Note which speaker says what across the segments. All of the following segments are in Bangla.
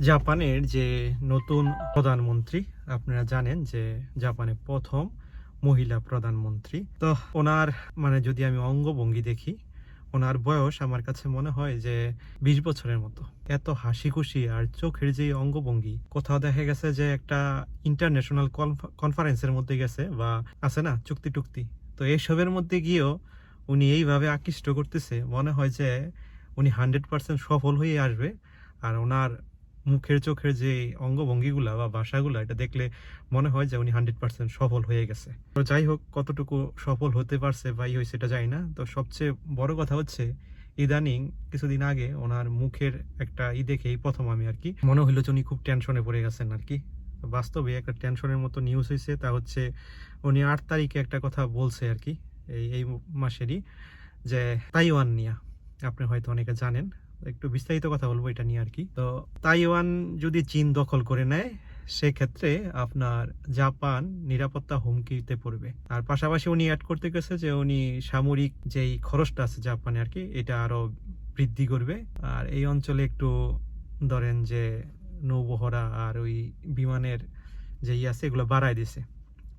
Speaker 1: জাপানের যে নতুন প্রধানমন্ত্রী, আপনারা জানেন যে জাপানের প্রথম মহিলা প্রধানমন্ত্রী। তো ওনার মানে যদি আমি অঙ্গভঙ্গি দেখি, ওনার বয়স আমার কাছে মনে হয় যে বিশ বছরের মতো। এত হাসি খুশি আর চোখের যে অঙ্গভঙ্গি, কোথাও দেখা গেছে যে একটা ইন্টারন্যাশনাল কনফারেন্সের মধ্যে গেছে বা আছে না, চুক্তি টুক্তি। তো এইসবের মধ্যে গিয়েও উনি এইভাবে আকৃষ্ট করতেছে, মনে হয় যে উনি হান্ড্রেড পার্সেন্ট সফল হয়ে আসবে। আর ওনার মুখের চোখের যে অঙ্গভঙ্গিগুলা বা ভাষাগুলা, এটা দেখলে মনে হয় যে উনি হান্ড্রেড পার্সেন্ট সফল হয়ে গেছে। তো যাই হোক, কতটুকু সফল হতে পারছে বা ই হয়েছে এটা জানি না। তো সবচেয়ে বড় কথা হচ্ছে, ইদানিং কিছুদিন আগে ওনার মুখের একটা ই দেখেই প্রথম আমি আর কি, মনে হইল যে উনি খুব টেনশনে পড়ে গেছেন আর কি। বাস্তবে একটা টেনশনের মতো নিউজ হয়েছে তা হচ্ছে উনি আট তারিখে একটা কথা বলছে আর কি, এই এই মাসেরই, যে তাইওয়ান নিয়া, আপনি হয়তো অনেকে জানেন। একটু বিস্তারিত কথা বলব এটা নিয়ে আর কি। তো তাইওয়ান যদি চীন দখল করে নেয়, সেক্ষেত্রে আপনার জাপান নিরাপত্তা হুমকিতে পড়বে। আর পাশাপাশি উনি অ্যাড করতে গেছে যে উনি সামরিক যেই খরচটা আছে জাপানে আর কি, এটা আরও বৃদ্ধি করবে। আর এই অঞ্চলে একটু ধরেন যে নৌবহরা আর ওই বিমানের যে ই আছে, এগুলো বাড়ায় দিছে।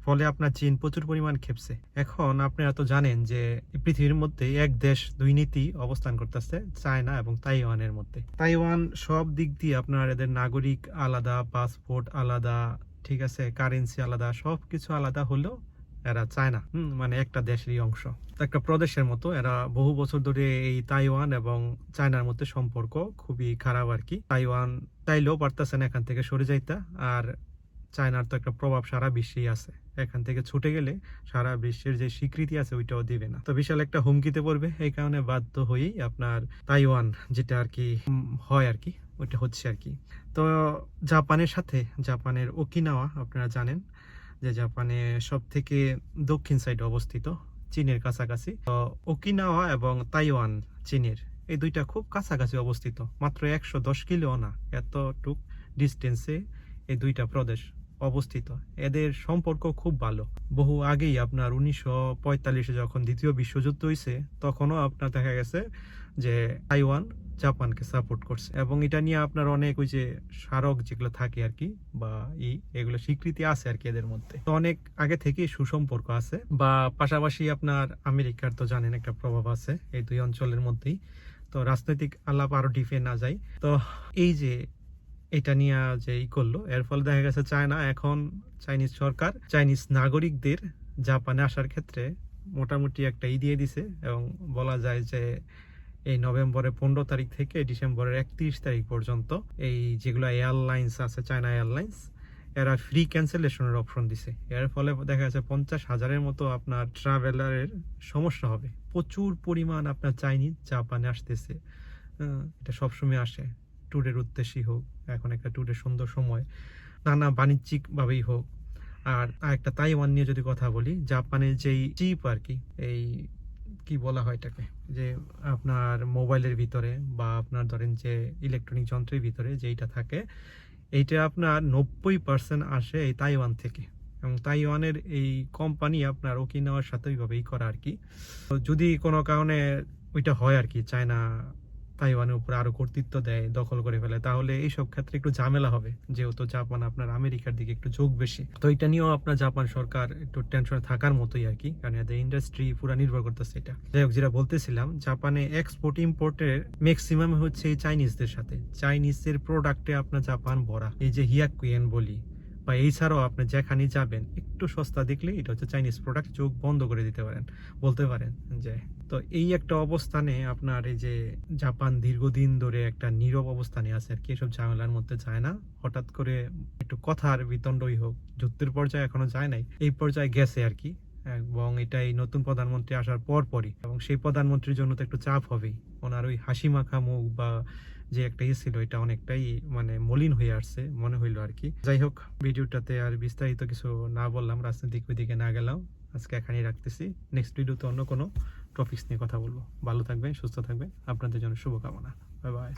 Speaker 1: ফলে আপনার চীন প্রচুর পরিমাণ খেপছে এখন আপনারা তো জানেন যে পৃথিবীর মধ্যে এক দেশ দুই নীতি অবস্থান করতেছে চায়না এবং তাইওয়ানের মধ্যে। তাইওয়ান সব দিক দিয়ে আপনার এদের নাগরিক আলাদা পাসপোর্ট আলাদা ঠিক আছে কারেন্সি আলাদা সব কিছু আলাদা হলেও এরা চায় না হুম, মানে একটা দেশেরই অংশ। একটা প্রদেশের মতো এরা বহু বছর ধরে এই তাইওয়ান এবং চায়নার মধ্যে সম্পর্ক খুবই খারাপ আর কি। তাইওয়ান চাইলেও পারতেছে না এখান থেকে সরে যাইতা আর চায়নার তো একটা প্রভাব সারা বিশ্বেই আছে। এখান থেকে ছুটে গেলে সারা বিশ্বের যে স্বীকৃতি আছে, ওইটাও দিবে না। তো বিশাল একটা হুমকিতে পড়বে। এই কারণে বাধ্য হয়েই আপনার তাইওয়ান, যেটা আর কি হয় আর কি, ওইটা হচ্ছে আর কি। তো জাপানের সাথে, জাপানের ওকিনাওয়া, আপনারা জানেন যে জাপানে সব থেকে দক্ষিণ সাইডে অবস্থিত, চীনের কাছাকাছি। তো ওকিনাওয়া এবং তাইওয়ান, চীনের, এই দুইটা খুব কাছাকাছি অবস্থিত। মাত্র একশো দশ কিলো না, এতটুক ডিস্টেন্সে এই দুইটা প্রদেশ। অবস্থিত। এদের সম্পর্ক খুব ভালো। বহু আগেই আপনার উনিশশো পঁয়তাল্লিশে যখন দ্বিতীয় বিশ্বযুদ্ধ হয়েছে তখনও আপনার দেখা গেছে যে তাইওয়ান জাপানকে সাপোর্ট করছে এবং এটা নিয়ে আপনার অনেক ওই যে স্মারক যেগুলো থাকে আর কি বা ই, এগুলো স্বীকৃতি আছে আর কি এদের মধ্যে। তো অনেক আগে থেকে সুসম্পর্ক আছে বা পাশাপাশি আপনার আমেরিকার তো জানেন একটা প্রভাব আছে এই দুই অঞ্চলের মধ্যেই। তো রাজনৈতিক আলাপ আরও ডিফে না যায়। তো এই যে এটা নিয়ে যে ই করল, এর ফলে দেখা গেছে চায়না এখন চাইনিজ সরকার, চাইনিজ নাগরিকদের জাপানে আসার ক্ষেত্রে মোটামুটি একটা ই দিয়ে দিছে এবং বলা যায় যে এই নভেম্বরের পনেরো তারিখ থেকে ডিসেম্বরের একত্রিশ তারিখ পর্যন্ত এই যেগুলো এয়ারলাইন্স আছে, চায়না এয়ারলাইন্স, এরা ফ্রি ক্যান্সেলেশনের অপশন দিছে। এর ফলে দেখা যাচ্ছে পঞ্চাশ হাজারের মতো আপনার ট্রাভেলারের সমস্যা হবে। প্রচুর পরিমাণ আপনার চাইনিজ, জাপানে আসতেছে। এটা সবসময় আসে। ট্যুরের উদ্দেশ্যেই হোক, এখন একটা ট্যুরের সুন্দর সময়, নানা বাণিজ্যিক ভাবেই হোক। আর একটা তাইওয়ান নিয়ে যদি কথা বলি, জাপানের যেই চিপ আর কি, এই কি বলা হয় এটাকে, যে আপনার মোবাইলের ভিতরে বা আপনার ধরেন যে ইলেকট্রনিক যন্ত্রের ভিতরে যেইটা থাকে, এইটা আপনার নব্বই পার্সেন্ট আসে এই তাইওয়ান থেকে। এবং তাইওয়ানের এই কোম্পানি আপনার ওকিনাওয়ার সাথে ওইভাবেই করা আর কি। যদি কোনো কারণে ওইটা হয় আর কি, চায়না তাইওয়ানের উপর আরও কর্তৃত্ব দেয়, দখল করে ফেলে, তাহলে এইসব ক্ষেত্রে একটু ঝামেলা হবে। যেহেতু জাপান আপনার আমেরিকার দিকে একটু ঝোঁক বেশি। তো এটা নিয়েও আপনার জাপান সরকার একটু টেনশনে থাকার মতোই আর কি, কারণ এদের ইন্ডাস্ট্রি পুরো নির্ভর করতেছে এটা। যাই হোক, যেটা বলতেছিলাম, জাপানে এক্সপোর্ট ইম্পোর্টের ম্যাক্সিমাম হচ্ছে চাইনিজদের সাথে। চাইনিজদের প্রোডাক্টে আপনার জাপান ভরা। এই যে হিয়াকুয়েন বলি বা এছাড়াও আপনি যেখানে যাবেন, একটু সস্তা দেখলে এটা হচ্ছে চাইনিজ প্রোডাক্ট চোখ বন্ধ করে দিতে পারেন, বলতে পারেন যে। তো এই একটা অবস্থানে আপনার এই যে জাপান দীর্ঘদিন ধরে একটা নীরব অবস্থানে আছে আর কি, এসব ঝামেলার মধ্যে যায় না। হঠাৎ করে একটু কথার বিতণ্ডই হোক, যুদ্ধের পর্যায়ে এখনও যায় নাই, এই পর্যায়ে গেছে আর কি। এবং এটাই নতুন প্রধানমন্ত্রী আসার পর পরই এবং সেই প্রধানমন্ত্রীর জন্য তো একটু চাপ হবেই। ওনার ওই হাসি মাখা মুখ বা যে একটা ই ছিল, এটা অনেকটাই মানে মলিন হয়ে আসছে, মনে হইল আর কি যাই হোক, ভিডিওটাতে আর বিস্তারিত কিছু না বললাম, রাজনৈতিক ওইদিকে না গেলাম। আজকে এখানেই রাখতেছি। নেক্সট ভিডিওতে অন্য কোনো টপিক্স নিয়ে কথা বলব। ভালো থাকবেন, সুস্থ থাকবেন। আপনাদের জন্য শুভকামনা। Bye bye